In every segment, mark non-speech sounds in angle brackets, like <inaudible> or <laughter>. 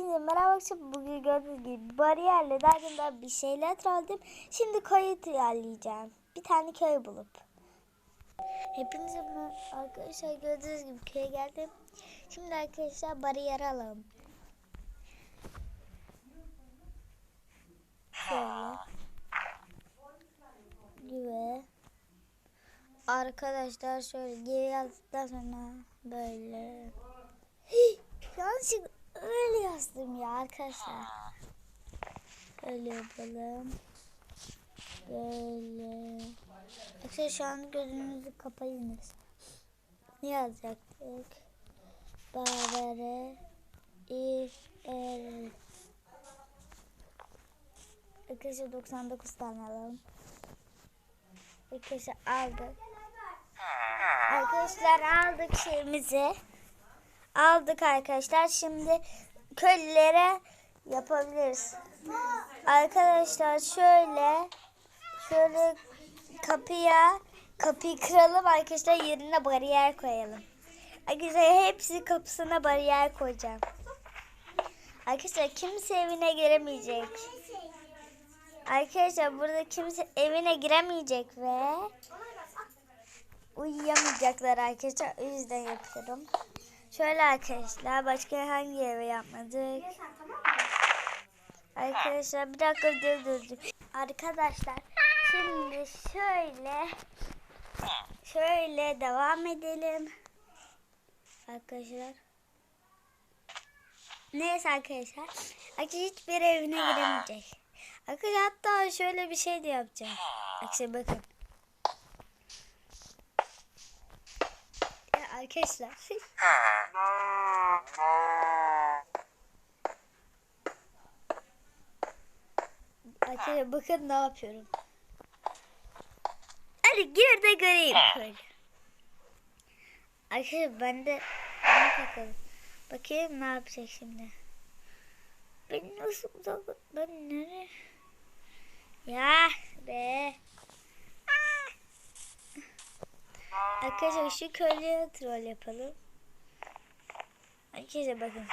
Hepinize merhaba arkadaşlar. Bugün gördüğünüz gibi bariyerle dergimden bir şeyler aldım. Şimdi köyü triyerleyeceğim. Bir tane köy bulup. Hepinize arkadaşlar gördüğünüz gibi köye geldim. Şimdi arkadaşlar bariyer alalım. Şöyle. Gibi. Arkadaşlar şöyle geri yazdıktan sonra böyle. Hii, Yanlışlıkla öyle yazdım ya arkadaşlar. Böyle yapalım. Böyle. Arkadaşlar şu an gözünüzü kapayınız. Ne yazacaktık? Babere i er. Arkadaşlar 99 tane alalım. Arkadaşlar aldık. Arkadaşlar aldık şeyimizi. Aldık arkadaşlar. Şimdi köylülere yapabiliriz. Arkadaşlar şöyle şöyle kapıya kapıyı kıralım arkadaşlar yerine bariyer koyalım. Arkadaşlar hepsi kapısına bariyer koyacağım. Arkadaşlar kimse evine giremeyecek. Arkadaşlar burada kimse evine giremeyecek ve uyuyamayacaklar arkadaşlar. O yüzden yapıyorum. Şöyle arkadaşlar başka hangi eve yapmadık? Arkadaşlar bir dakika dur dur dur. Arkadaşlar şimdi şöyle şöyle devam edelim. Arkadaşlar. Neyse arkadaşlar. Arkadaşlar hiçbir evine giremeyecek. Arkadaşlar hatta şöyle bir şey de yapacağım. Arkadaşlar bakın. Ya arkadaşlar. <laughs> Arkadaşlar bakın ne yapıyorum. Hadi gir de göreyim şöyle. Arkadaşlar ben de bakalım. Bakayım ne yapacak şimdi. Ben nasıl uzak... Ben nereye? Ya be. Arkadaşlar şu köylüye troll yapalım. Arkadaşlar bakın.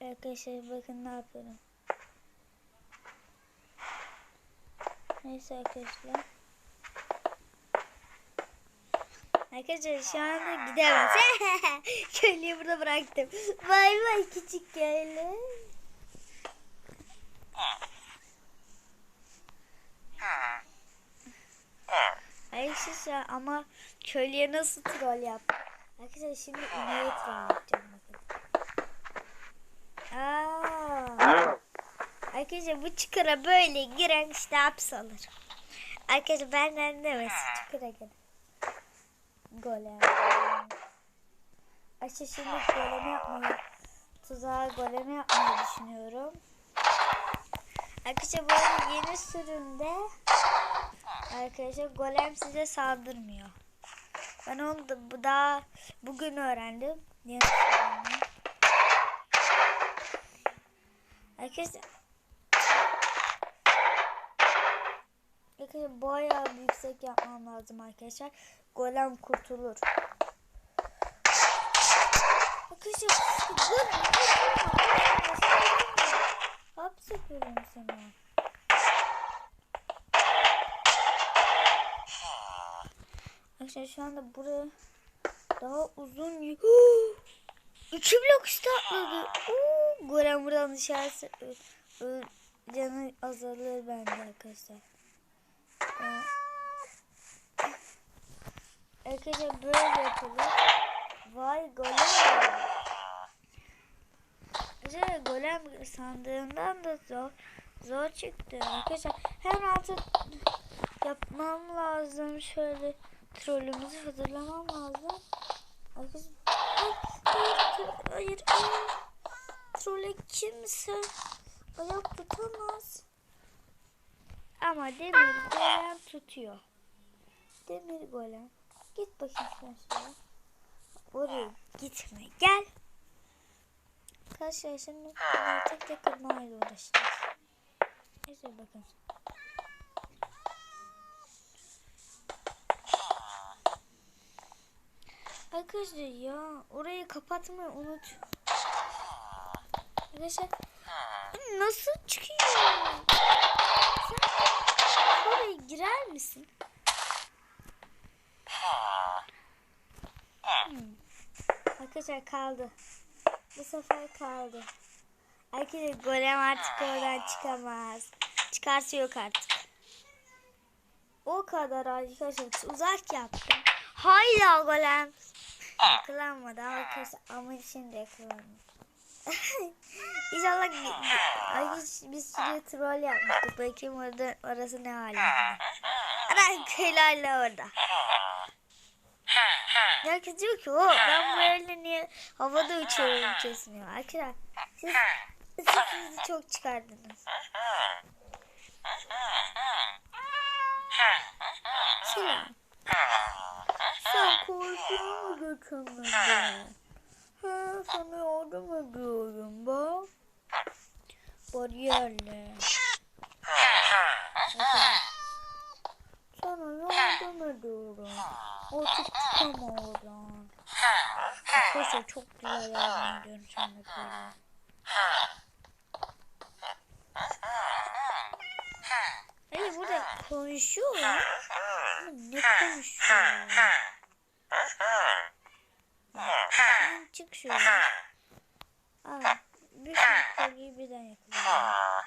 Arkadaşlar bakın ne yapıyorum. Neyse arkadaşlar. Arkadaşlar şu anda gidemez. <laughs> Köylüyü burada bıraktım. Vay vay küçük köylü. Arkadaşlar ama köylüye nasıl troll yaptım? Arkadaşlar şimdi ineğe troll yapacağım. Aa. Arkadaşlar bu çukura böyle giren işte hapsolur. Arkadaşlar benden demesi çukura giren. Golem. Arkadaşlar şimdi golem yapmayı, tuzağa golem yapmayı düşünüyorum. Arkadaşlar bu arada yeni sürümde arkadaşlar golem size saldırmıyor. Ben onu da bu daha bugün öğrendim. Yeni sürümde. Arkadaşlar Arkadaşlar bayağı yüksek yapmam lazım arkadaşlar. Golem kurtulur. Arkadaşlar golem Hapsediyorum sana. Arkadaşlar şu anda buraya daha uzun İki <gasps> blok üstü atladı. Oo, Golem buradan dışarısı canı azalır bende arkadaşlar. Ee, Arkadaşlar böyle yapalım. Vay golem. Arkadaşlar golem sandığından da zor zor çıktı. Arkadaşlar hemen altı yapmam lazım. Şöyle trollümüzü hazırlamam lazım. Arkadaşlar Hayır, hayır, hayır. Trole kimse ayak tutamaz. Ama demir golem tutuyor. Demir golem. Git bakayım sen şuraya. Oraya gitme. Gel. Arkadaşlar şimdi tek tek kırmayla uğraşacağız. Neyse bakın. Arkadaşlar ya orayı kapatmayı unut. Arkadaşlar nasıl çıkıyor? Sen oraya girer misin? Arkadaşlar kaldı. Bu sefer kaldı. Arkadaşlar golem artık oradan çıkamaz. Çıkarsa yok artık. O kadar arkadaşlar uzak yaptım. Hala golem. Yakalanmadı arkadaşlar ama şimdi yakalandı. <laughs> İnşallah ay bir sürü troll yapmıştık. Bakayım orada orası ne halinde. Ana kıyılarla orada. Herkes diyor ki o ben böyle niye havada uçuyorum kesmiyor. Arkadaşlar siz sesinizi çok çıkardınız. Selam. Sen kurşunu mu geçemedin? Ha, sana yardım ediyorum bak. Bariyerle. Sana yardım ediyorum. Artık çıkama oradan. Arkadaşlar çok güzel yardım ediyorum sana böyle. Hayır burada konuşuyorlar. Ama ne konuşuyorlar? Sen çık şöyle. Aa, bir sürü kolyeyi birden yakalayalım.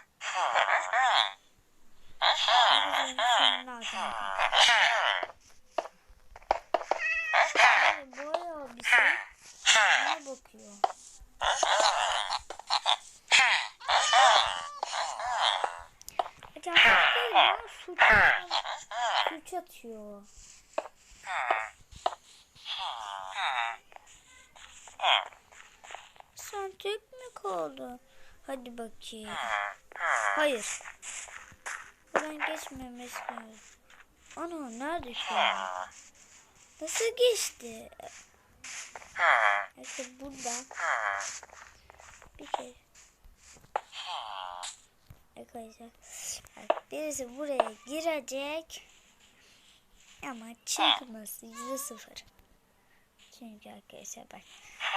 Hadi senin altına. Yani şey. Bana bakıyor. Acaba değil ya suç, suç atıyor. Sen tek mi kaldın? Hadi bakayım. Hayır. Ben geçmemesi lazım. Ana nerede şu an? Nasıl geçti? İşte burada. Bir kere. Arkadaşlar. Birisi buraya girecek. Ama çıkması yüzde sıfır. Çünkü arkadaşlar bak.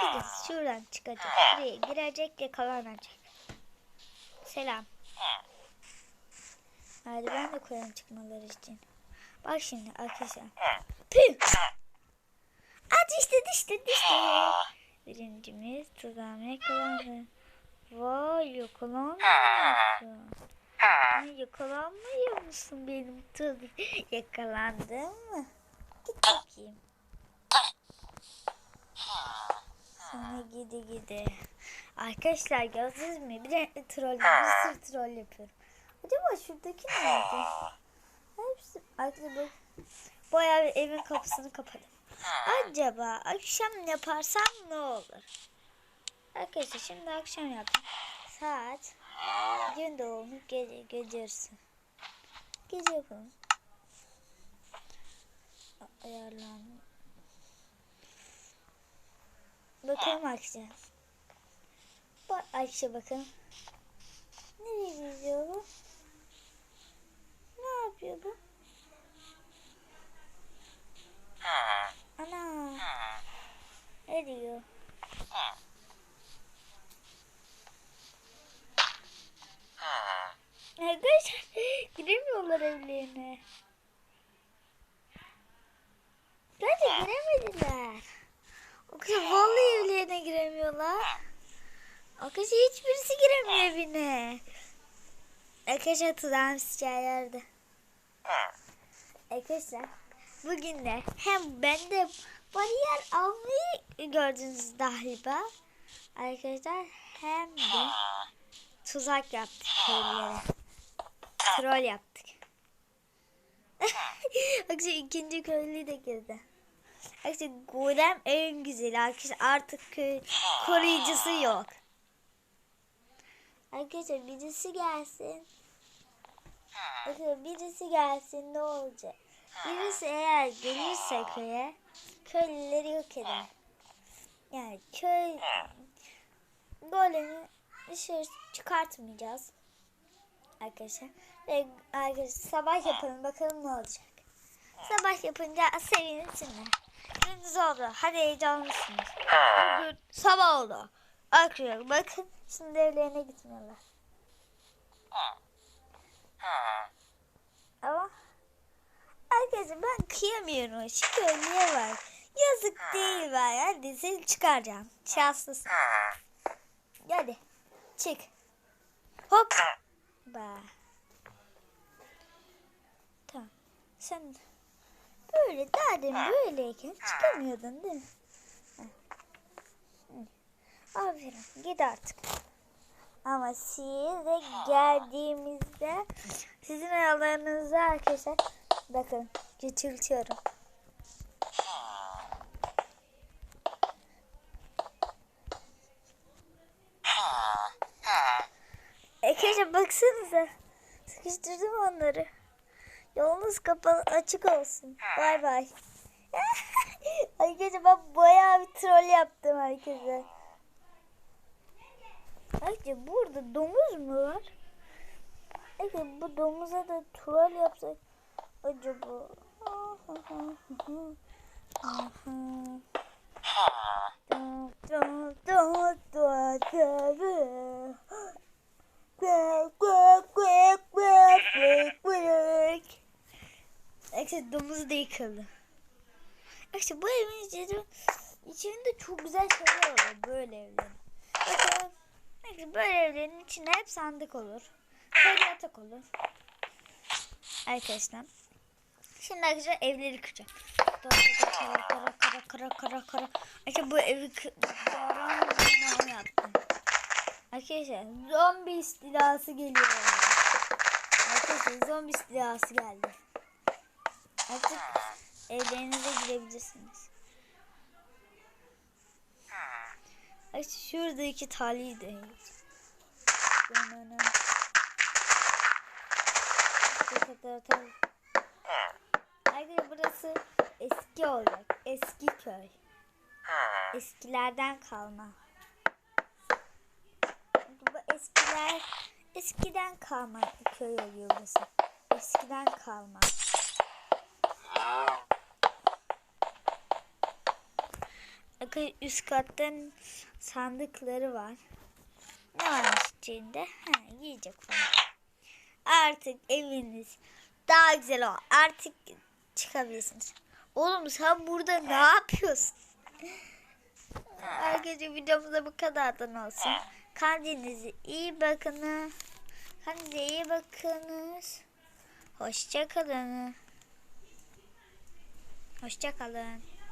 Birisi şuradan çıkacak. Buraya girecek yakalanacak. Selam. Hadi ben de koyalım çıkmaları için. Bak şimdi arkadaşlar. Püh. Hadi işte işte işte. Birincimiz tuzağına yakalandı. Vay yakalanmıyorsun. Ay, yakalanmıyor musun benim tabii? <laughs> Yakalandın mı? Git bakayım. Sana gidi gidi. Arkadaşlar gördünüz mü? Bir de troll, bir sürü troll yapıyorum. Acaba şuradaki nerede? Hepsi arkadaşlar bayağı bir evin kapısını kapadım. Acaba akşam yaparsam ne olur? Arkadaşlar şimdi akşam yaptım. Saat gün doğumu gece gecesi. Gece yapalım. A- Ayarlandı. Bakalım akşam. Bak Ayşe bakın. Nereye gidiyor bu? Ne yapıyor bu? Ana. Ne diyor? Arkadaşlar <laughs> giremiyorlar evlerine. Bence giremediler. O vallahi evlerine giremiyorlar. Arkadaşlar hiçbirisi giremiyor evine. Arkadaşlar tuzağım yerde. Arkadaşlar bugün de hem ben de bariyer almayı gördünüz galiba. Arkadaşlar hem de tuzak yaptık köylülere. Troll yaptık. Arkadaşlar <laughs> ikinci köylü de girdi. Arkadaşlar golem en güzeli. Arkadaşlar artık köy koruyucusu yok. Arkadaşlar birisi gelsin. Arkadaşlar birisi gelsin ne olacak? Birisi eğer gelirse köye köylüleri yok eder. Yani köy golemi dışarı çıkartmayacağız. Arkadaşlar. Ve arkadaşlar sabah yapalım bakalım ne olacak. Sabah yapınca sevinsinler. Gündüz oldu. Hadi heyecanlısınız. Bugün sabah oldu. Arkadaşlar bakın şimdi evlerine gitmiyorlar. Ama arkadaşlar ben kıyamıyorum. Çünkü niye var? Yazık değil var. Hadi seni çıkaracağım. Şanslısın. Hadi çık. Hop. Ba. Tamam. Sen böyle daha demin böyleyken çıkamıyordun değil mi? Aferin. Git artık. Ama siz de geldiğimizde sizin aralarınızda arkadaşlar bakın geçirtiyorum. Arkadaşlar baksanıza. Sıkıştırdım onları. Yolunuz kapalı açık olsun. Bay bay. <laughs> Arkadaşlar ben bayağı bir troll yaptım herkese. Ayrıca burada domuz mu var? Evet bu domuza da troll yapsak acaba. Arkadaşlar domuz da yıkıldı. Arkadaşlar bu evin içinde, içinde çok güzel şeyler olur böyle evlerin. Bakın böyle evlerin içinde hep sandık olur. Böyle yatak olur. Arkadaşlar. Şimdi arkadaşlar evleri kıracağım. Kara kara kara kara kara kara. Arkadaşlar bu evi kıraran yaptım. Arkadaşlar zombi istilası geliyor. Arkadaşlar zombi istilası geldi. Artık evlerinize girebilirsiniz. Ay şurada iki taliyi de. Arkadaşlar burası eski olacak. Eski köy. Eskilerden kalma. Bu eskiler eskiden kalma köy oluyor burası. Eskiden kalma. Bakın üst kattan sandıkları var. Ne varmış içinde? Ha, yiyecek falan. Artık eviniz daha güzel ol. Artık çıkabilirsiniz. Oğlum sen burada ne yapıyorsun? Arkadaşlar videomuzda bu kadardan olsun. Kendinize iyi bakın. Kendinize iyi bakınız. Hoşça kalın. Hoşça kalın.